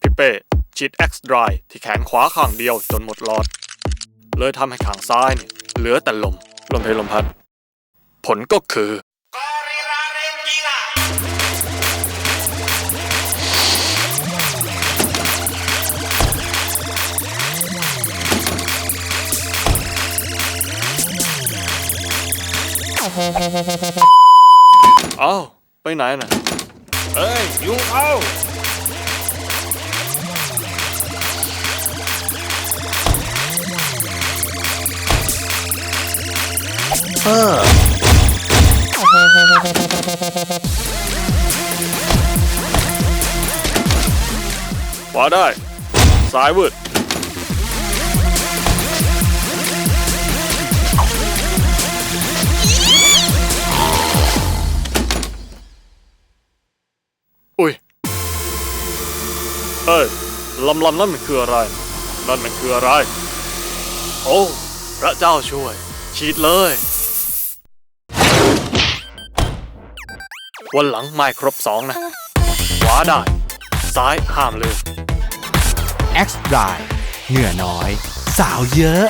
พี่เป้ฉีด X Dry ที่แขนขวาข้างเดียวจนหมดหลอด เลยทำให้ข้างซ้ายเนี่ยเหลือแต่ลม ลมเพลลมพัด ผลก็คือ เอ้า ไปไหนน่ะ เอ้ยยุงเข้า ขวาได้ ซ้ายวืดอุ้ย เอ้ยลำลำนั่นมันคืออะไร นั่นมันคืออะไร โอ้ พระเจ้าช่วย ฉีดเลย วันหลังไม่ครบสองนะขวาได้ ซ้ายห้ามลืม X Dry เหงื่อน้อย สาวเยอะ